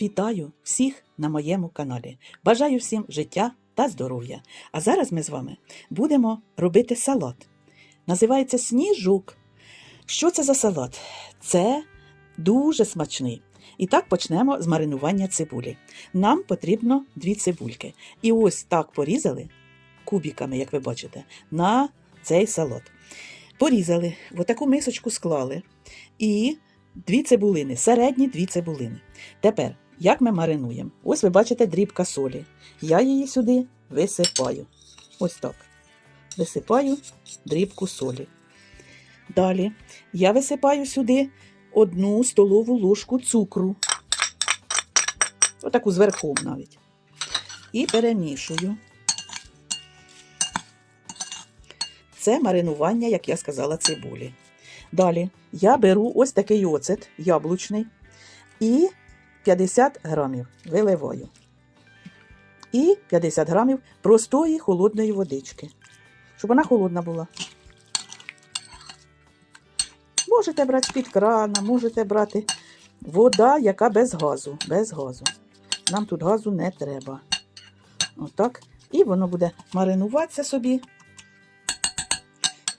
Вітаю всіх на моєму каналі. Бажаю всім життя та здоров'я. А зараз ми з вами будемо робити салат. Називається сніжук. Що це за салат? Це дуже смачний. І так почнемо з маринування цибулі. Нам потрібно дві цибульки. І ось так порізали кубиками, як ви бачите, на цей салат. Порізали, в таку мисочку склали. І дві цибулини, середні дві цибулини. Тепер, як ми маринуємо? Ось ви бачите дрібка солі. Я її сюди висипаю. Ось так. Висипаю дрібку солі. Далі я висипаю сюди одну столову ложку цукру. Отаку зверху навіть. І перемішую. Це маринування, як я сказала, цибулі. Далі я беру ось такий оцет яблучний і 50 грамів виливаю. І 50 грамів простої холодної водички, щоб вона холодна була. Можете брати з-під крана, можете брати вода, яка без газу. Без газу. Нам тут газу не треба. Отак. І воно буде маринуватися собі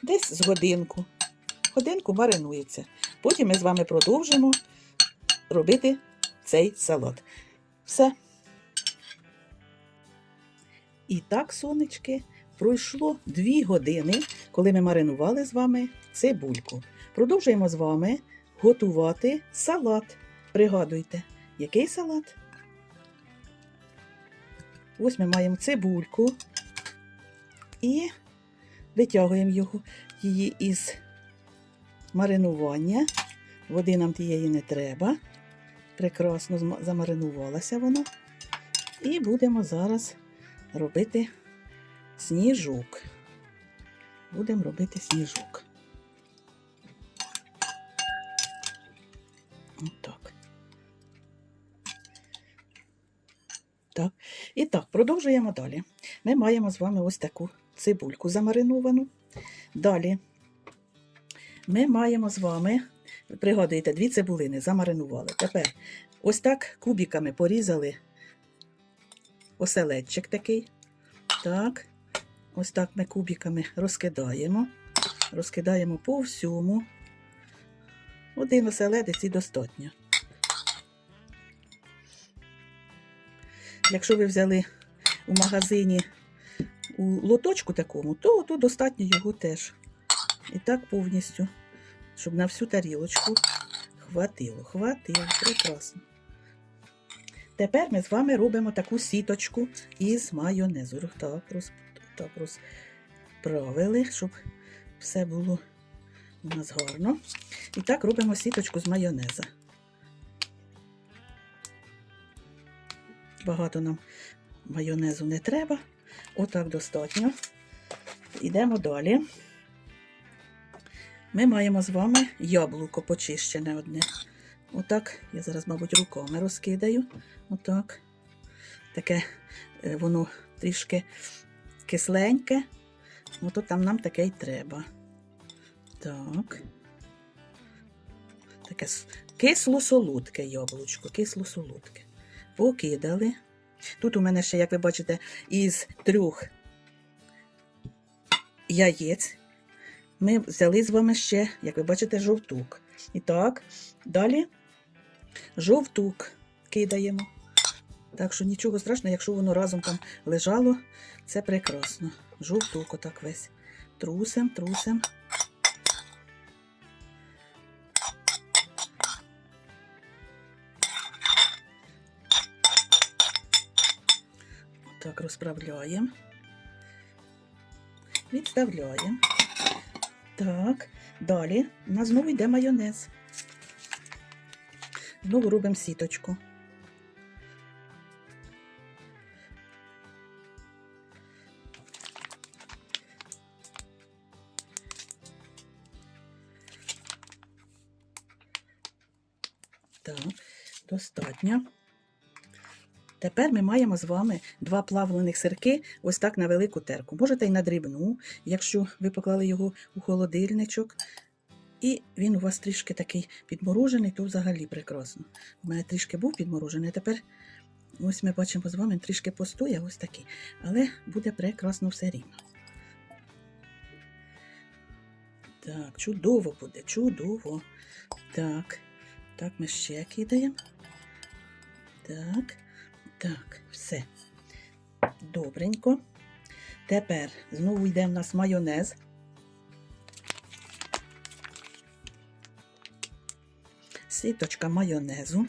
десь з годинку. Годинку маринується. Потім ми з вами продовжимо робити цей салат. Все. І так, сонечки, пройшло 2 години, коли ми маринували з вами цибульку. Продовжуємо з вами готувати салат. Пригадуйте, який салат? Ось ми маємо цибульку і витягуємо його, її із маринування. Води нам тієї не треба. Прекрасно замаринувалася вона. І будемо зараз робити сніжок. Будемо робити сніжок. Отак. Так. І так, продовжуємо далі. Ми маємо з вами ось таку цибульку замариновану. Далі ми маємо з вами, пригадуєте, дві цибулини замаринували. Тепер ось так кубиками порізали оселедчик такий. Так, ось так ми кубиками розкидаємо. Розкидаємо по всьому. Один оселедець і достатньо. Якщо ви взяли у магазині у лоточку такому, то тут достатньо його теж. І так повністю, щоб на всю тарілочку хватило. Хватило, прекрасно. Тепер ми з вами робимо таку сіточку із майонезу. Так, роз, так розправили, щоб все було у нас гарно. І так робимо сіточку з майонеза. Багато нам майонезу не треба. Отак достатньо. Йдемо далі. Ми маємо з вами яблуко почищене одне. Отак, я зараз, мабуть, руками розкидаю. Отак. Таке е, воно трішки кисленьке. Ото там нам таке й треба. Так. Таке кисло-солодке яблучко, кисло-солодке. Покидали. Тут у мене ще, як ви бачите, із трьох яєць ми взяли з вами ще, як ви бачите, жовтук. І так, далі жовтук кидаємо. Так що нічого страшного, якщо воно разом там лежало, це прекрасно. Жовтук отак весь. Трусим, трусим. Отак розправляємо. Відставляємо. Так, далі у нас знову йде майонез. Знову робимо сіточку. Так, достатньо. Тепер ми маємо з вами два плавлених сирки ось так на велику терку. Можете й на дрібну, якщо ви поклали його у холодильничок. І він у вас трішки такий підморожений, то взагалі прекрасно. У мене трішки був підморожений, а тепер ось ми бачимо з вами, трішки постоє, ось такий. Але буде прекрасно все рівно. Так, чудово буде, чудово. Так, так, ми ще кидаємо. Так, так, все. Добренько. Тепер знову йде в нас майонез. Сіточка майонезу.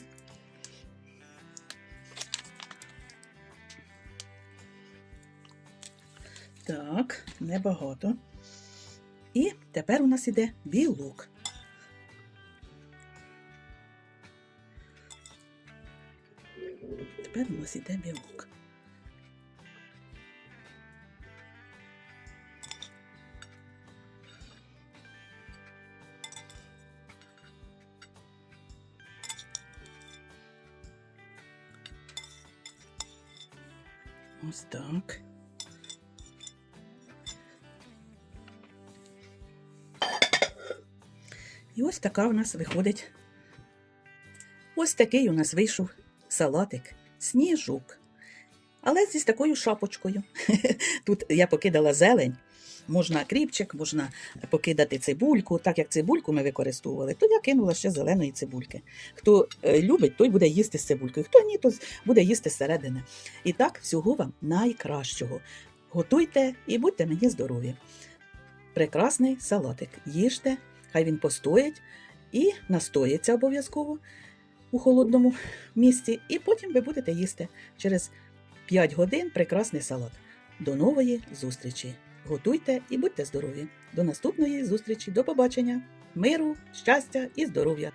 Так, небагато. І тепер у нас іде білок. Тепер у іде білок. Ось так. І ось така у нас виходить. Ось такий у нас вийшов салатик, сніжук. Але зі такою шапочкою. Тут я покидала зелень. Можна кріпчик, можна покидати цибульку. Так як цибульку ми використовували, то я кинула ще зеленої цибульки. Хто е, любить, той буде їсти з цибулькою. Хто ні, то буде їсти зсередини. І так, всього вам найкращого. Готуйте і будьте мені здорові. Прекрасний салатик. Їжте, хай він постоїть і настоїться обов'язково у холодному місці. І потім ви будете їсти через 5 годин прекрасний салат. До нової зустрічі! Готуйте і будьте здорові! До наступної зустрічі, до побачення! Миру, щастя і здоров'я!